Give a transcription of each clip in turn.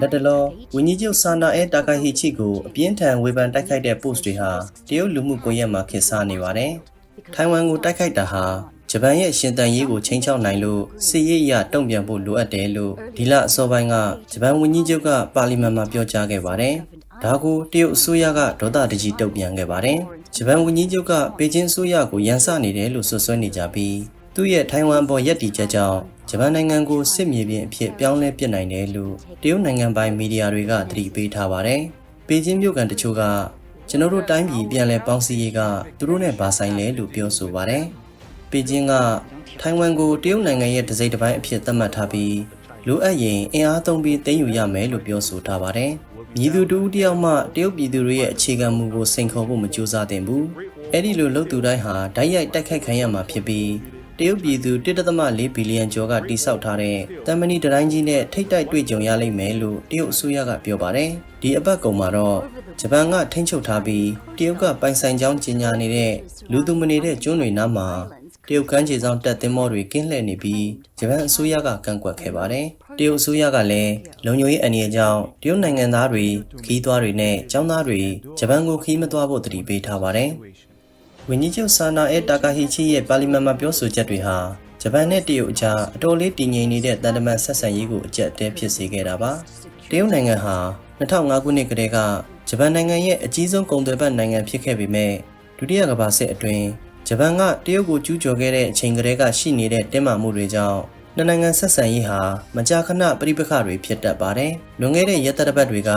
လက်တလောဝင်းကြီးချုပ်ဆာနာအဲတာကာဟီချီကိုအပြင်းထန်ဝေဖန်တိုက်ခိုက်တဲ့ post တွေဟာတရုတ်လူမှုကွန်ရက်မှာခေတ်စားနေပါတယ်။ထိုင်ဝမ်ကိုတိုက်ခိုက်တာဟာဂျပန်ရဲ့ရှင်တန်ရေးကိုချိန်ချောက်နိုင်လို့စစ်ရေးအရတုံ့ပြန်ဖို့လိုအပ်တယ်လို့ဒီလအစောပိုင်းကဂျပန်ဝန်ကြီးချုပ်ကပါလီမန်မှာပြောကြားခဲ့ပါတယ်။ဒါကိုတရုတ်အစိုးရကဒေါသတကြီးတုံ့ပြန်ခဲ့ပါတယ်။ဂျပန်ဝန်ကြီးချုပ်ကပေကျင်းအစိုးရကိုရန်စနေတယ်လို့ဆွဆွဲနေကြပြီး သူ့ရဲ့ထိုင်ဝမ်ပေါ်ရက်တီချက်ကြောင့်ဂျပန်နိုင်ငံကိုစစ်မြေပြင်အဖြစ်ပြောင်းလဲပစ်နိုင်တယ်လို့တရုတ်နိုင်ငံပိုင်မီဒီယာတွေကသတိပေးထားပါတယ်။ပေကျင်းမြို့ကန်တချို့ကကျွန်တော်တို့တိုင်းပြည်ပြန်လဲပေါင်းစည်းရေးကသူတို့နဲ့ဘာဆိုင်လဲလို့ပြောဆိုပါတယ်။ပေကျင်းကထိုင်ဝမ်ကိုတရုတ်နိုင်ငံရဲ့တစိမ့်တစ်ပိုင်းအဖြစ်သတ်မှတ်ထားပြီးလိုအပ်ရင်အင်အားသုံးပြီးသိမ်းယူရမယ်လို့ပြောဆိုထားပါတယ်။မြည်သူတူဦးတယောက်မှတရုတ်ပြည်သူတွေရဲ့အခြေခံမူကိုစိန်ခေါ်ဖို့မကြိုးစားသင့်ဘူး။အဲ့ဒီလိုလုပ်သူတိုင်းဟာဓာတ်ရိုက်တိုက်ခိုက်ခံရမှာဖြစ်ပြီး တရုတ်ပြည်သူ1.4ဘီလီယံကျော်ကတိစောက်ထားတဲ့တမ်မနီတတိုင်းကြီးနဲ့ထိတ်တိုက်တွေ့ကြုံရလိမ့်မယ်လို့တရုတ်အစိုးရကပြောပါတယ်။ဒီအပတ်ကုံမှာတော့ဂျပန်ကထိန်းချုပ်ထားပြီးတရုတ်ကပိုင်ဆိုင်ကြောင်းကြီးညာနေတဲ့လူသူမနေတဲ့ကျွန်းတွေနားမှာတရုတ်ကမ်းခြေဆောင်တပ်သင်းမောတွေကင်းလှည့်နေပြီးဂျပန်အစိုးရကကန့်ကွက်ခဲ့ပါတယ်။တရုတ်အစိုးရကလည်းလုံခြုံရေးအန္တရာယ်ကြောင့်တရုတ်နိုင်ငံသားတွေခီးသွားတွေနဲ့ចောင်းသားတွေဂျပန်ကိုခီးမသွားဖို့တတိပေးထားပါတယ်။ ဝန်ကြီးချုပ်ဆာနာအဲတာကာဟီချီရဲ့ပါလီမန်မှာပြောဆိုချက်တွေဟာဂျပန်နဲ့တရုတ်အကြားအတော်လေးတည်ငြိမ်နေတဲ့တန်တမန်ဆက်ဆံရေးကိုအကျက်တဲဖြစ်စေခဲ့တာပါတရုတ်နိုင်ငံဟာ2005ခုနှစ်ကတည်းကဂျပန်နိုင်ငံရဲ့အကြီးဆုံးကုန်သွယ်ပတ်နိုင်ငံဖြစ်ခဲ့ပေမဲ့ဒုတိယကမ္ဘာစစ်အတွင်းဂျပန်ကတရုတ်ကိုကျူးကျော်ခဲ့တဲ့အချိန်ကတည်းကရှိနေတဲ့တင်းမာမှုတွေကြောင့်နှစ်နိုင်ငံဆက်ဆံရေးဟာမကြာခဏပြိပခတွေဖြစ်တတ်ပါတယ်။လွန်ခဲ့တဲ့ရက်သတ္တပတ်တွေက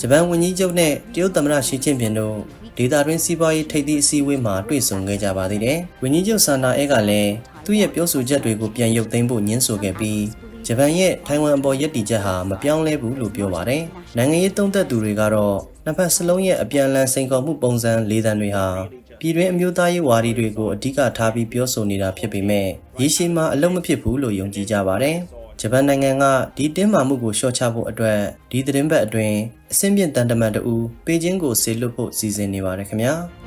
ဂျပန်ဝန်ကြီးချုပ်နဲ့တရုတ်သမ္မတရှီကျင့်ပင်တို့ ဒေသတွင်းစီးပွားရေးထိပ်သီးအစည်းအဝေးမှာတွေ့ဆုံခဲ့ကြပါသေးတယ်။ဝန်ကြီးချုပ်ဆန္ဒအဲကလည်းသူ့ရဲ့ပြောဆိုချက်တွေကိုပြန်ရုပ်သိမ်းဖို့ညှင်းဆိုခဲ့ပြီးဂျပန်ရဲ့ထိုင်ဝမ်အပေါ်ယက်တီချက်ဟာမပြောင်းလဲဘူးလို့ပြောပါတယ်။နိုင်ငံရေးသုံးသက်သူတွေကတော့နှစ်ဖက်စလုံးရဲ့အပြန်အလှန်စိန်ခေါ်မှုပုံစံ၄တန်တွေဟာပြည်တွင်းအမျိုးသားရေးဝါဒီတွေကိုအဓိကထားပြီးပြောဆိုနေတာဖြစ်ပေမဲ့ရေရှည်မှာအလုံးမဖြစ်ဘူးလို့ယုံကြည်ကြပါတယ်။ ဂျပန်နိုင်ငံကဒီတင်းမာမှုကိုလျှော့ချဖို့အတွက်ဒီသတင်းပတ်အတွင်းအဆင့်မြင့်တန်တမန်တအူပေကျင်းကိုဆေလွတ်ဖို့စီစဉ်နေပါတယ်ခင်ဗျာ။